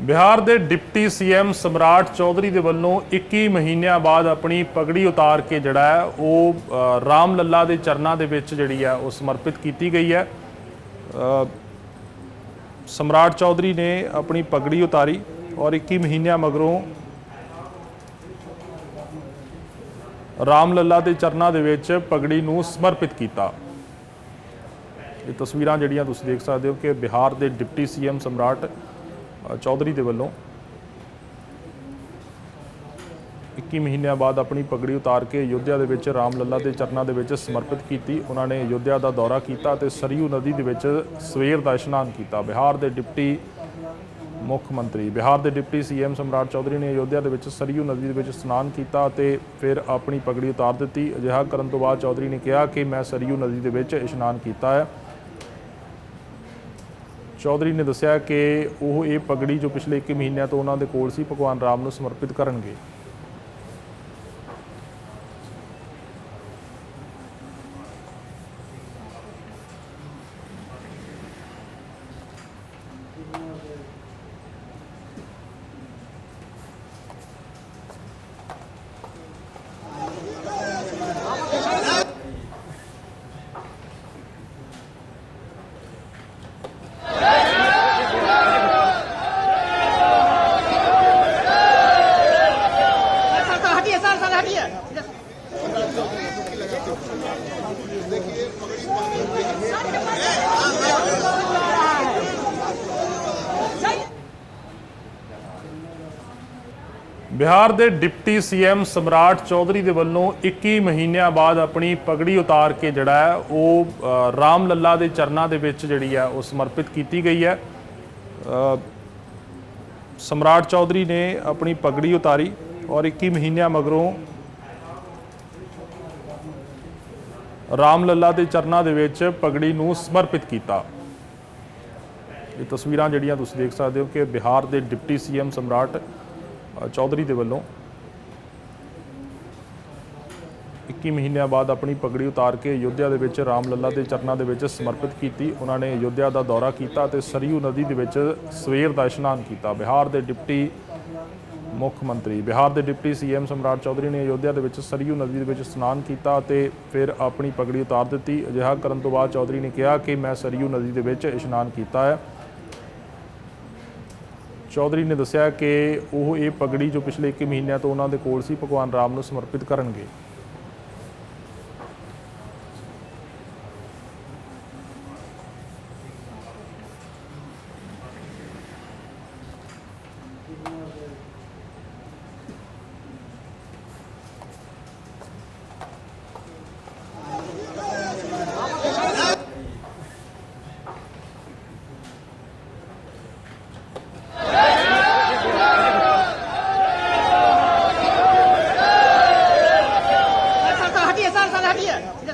ਬਿਹਾਰ ਦੇ deputy CM ਸਮਰਾਟ ਚੌਧਰੀ ਦੇ ਵੱਲੋਂ 21 ਮਹੀਨਿਆਂ ਬਾਅਦ ਆਪਣੀ ਪਗੜੀ ਉਤਾਰ ਕੇ ਜਿਹੜਾ ਹੈ ਉਹ ਅ, ਰਾਮ ਲੱਲਾ ਦੇ ਚਰਨਾਂ ਦੇ ਵਿੱਚ ਜਿਹੜੀ ਹੈ ਉਹ ਸਮਰਪਿਤ ਕੀਤੀ ਗਈ ਹੈ। ਸਮਰਾਟ ਚੌਧਰੀ ਨੇ ਆਪਣੀ ਪਗੜੀ ਉਤਾਰੀ ਔਰ 21 ਮਹੀਨਿਆਂ ਮਗਰੋਂ ਰਾਮ ਲੱਲਾ ਦੇ ਚਰਨਾਂ ਦੇ ਵਿੱਚ ਪਗੜੀ ਨੂੰ ਸਮਰਪਿਤ ਕੀਤਾ। ਇਹ ਤਸਵੀਰਾਂ ਜਿਹੜੀਆਂ ਤੁਸੀਂ ਦੇਖ ਸਕਦੇ ਹੋ ਕਿ ਬਿਹਾਰ ਦੇ ਡਿਪਟੀ ਸੀਐਮ ਸਮਰਾਟ ਚੌਧਰੀ ਦੇ ਵੱਲੋਂ। 21 ਮਹੀਨਿਆਂ ਬਾਅਦ ਆਪਣੀ ਪਗੜੀ ਉਤਾਰ ਕੇ ਅਯੁੱਧਿਆ ਦੇ ਵਿੱਚ ਰਾਮ ਲੱਲਾ ਦੇ ਚਰਨਾਂ ਦੇ ਵਿੱਚ ਸਮਰਪਿਤ ਕੀਤੀ। ਉਹਨਾਂ ਨੇ ਅਯੁੱਧਿਆ ਦਾ ਦੌਰਾ ਕੀਤਾ ਤੇ ਸਰਯੂ ਨਦੀ ਦੇ ਵਿੱਚ ਸਵੇਰ ਦਾ ਇਸ਼ਨਾਨ ਕੀਤਾ। ਬਿਹਾਰ ਦੇ ਡਿਪਟੀ ਮੁੱਖ ਮੰਤਰੀ, ਬਿਹਾਰ ਦੇ ਡਿਪਟੀ ਸੀਐਮ ਸਮਰਾਟ ਚੌਧਰੀ ਨੇ ਅਯੁੱਧਿਆ ਦੇ ਵਿੱਚ ਸਰਯੂ ਨਦੀ ਦੇ ਵਿੱਚ ਇਸ਼ਨਾਨ ਕੀਤਾ ਤੇ ਫਿਰ ਆਪਣੀ ਪਗੜੀ ਉਤਾਰ ਦਿੱਤੀ। ਅਜਿਹਾ ਕਰਨ ਤੋਂ ਬਾਅਦ ਚੌਧਰੀ ਨੇ ਕਿਹਾ ਕਿ ਮੈਂ ਸਰਯੂ ਨਦੀ ਦੇ ਵਿੱਚ ਇਸ਼ਨਾਨ ਕੀਤਾ ਹੈ। ਚੌਧਰੀ ਨੇ ਦੱਸਿਆ ਕਿ ਉਹ ਇਹ ਪਗੜੀ ਜੋ ਪਿਛਲੇ 1 ਮਹੀਨਿਆਂ ਤੋਂ ਉਹਨਾਂ ਦੇ ਕੋਲ ਸੀ, ਭਗਵਾਨ ਰਾਮ ਨੂੰ ਸਮਰਪਿਤ ਕਰਨਗੇ। सर सर हटिए सर सर हटिए ਬਿਹਾਰ ਦੇ ਡਿਪਟੀ ਸੀਐਮ ਸਮਰਾਟ ਚੌਧਰੀ ਦੇ ਵੱਲੋਂ 21 ਮਹੀਨਿਆਂ ਬਾਅਦ ਆਪਣੀ ਪਗੜੀ ਉਤਾਰ ਕੇ ਜਿਹੜਾ ਹੈ ਉਹ ਅ, ਰਾਮ ਲੱਲਾ ਦੇ ਚਰਨਾਂ ਦੇ ਵਿੱਚ ਜਿਹੜੀ ਹੈ ਉਹ ਸਮਰਪਿਤ ਕੀਤੀ ਗਈ ਹੈ ਅ, ਸਮਰਾਟ ਚੌਧਰੀ ਨੇ ਆਪਣੀ ਪਗੜੀ ਉਤਾਰੀ ਔਰ 21 ਮਹੀਨਿਆਂ ਮਗਰੋਂ ਰਾਮ ਲੱਲਾ ਦੇ ਚਰਨਾਂ ਦੇ ਵਿੱਚ ਪਗੜੀ ਨੂੰ ਸਮਰਪਿਤ ਕੀਤਾ। ਇਹ ਤਸਵੀਰਾਂ ਜਿਹੜੀਆਂ ਤੁਸੀਂ ਦੇਖ ਸਕਦੇ ਹੋ ਕਿ ਬਿਹਾਰ ਦੇ ਡਿਪਟੀ ਸੀਐਮ ਸਮਰਾਟ ਚੌਧਰੀ ਦੇ ਵੱਲੋਂ 21 ਮਹੀਨਿਆਂ ਬਾਅਦ ਆਪਣੀ ਪਗੜੀ ਉਤਾਰ ਕੇ ਅਯੁੱਧਿਆ ਦੇ ਵਿੱਚ ਰਾਮ ਲੱਲਾ ਦੇ ਚਰਨਾਂ ਦੇ ਵਿੱਚ ਸਮਰਪਿਤ ਕੀਤੀ। ਉਹਨਾਂ ਨੇ ਅਯੁੱਧਿਆ ਦਾ ਦੌਰਾ ਕੀਤਾ ਤੇ ਸਰਯੂ ਨਦੀ ਦੇ ਵਿੱਚ ਸਵੇਰ ਦਾ ਇਸ਼ਨਾਨ ਕੀਤਾ। ਬਿਹਾਰ ਦੇ ਡਿਪਟੀ ਮੁੱਖ ਮੰਤਰੀ। ਬਿਹਾਰ ਦੇ ਡਿਪਟੀ ਸੀਐਮ ਸਮਰਾਟ ਚੌਧਰੀ ਨੇ ਅਯੋਧਿਆ ਦੇ ਵਿੱਚ ਸਰਯੂ ਨਦੀ ਦੇ ਵਿੱਚ ਇਸ਼ਨਾਨ ਕੀਤਾ ਅਤੇ ਫਿਰ ਆਪਣੀ ਪਗੜੀ ਉਤਾਰ ਦਿੱਤੀ। ਅਜਿਹਾ ਕਰਨ ਤੋਂ ਬਾਅਦ ਚੌਧਰੀ ਨੇ ਕਿਹਾ ਕਿ ਮੈਂ ਸਰਯੂ ਨਦੀ ਦੇ ਵਿੱਚ ਇਸ਼ਨਾਨ ਕੀਤਾ ਹੈ। ਚੌਧਰੀ ਨੇ ਦੱਸਿਆ ਕਿ ਉਹ ਇਹ ਪਗੜੀ ਜੋ ਪਿਛਲੇ 1 ਮਹੀਨਿਆਂ ਤੋਂ ਉਹਨਾਂ ਦੇ ਕੋਲ ਸੀ, ਭਗਵਾਨ ਰਾਮ ਨੂੰ ਸਮਰਪਿਤ ਕਰਨਗੇ। देखिए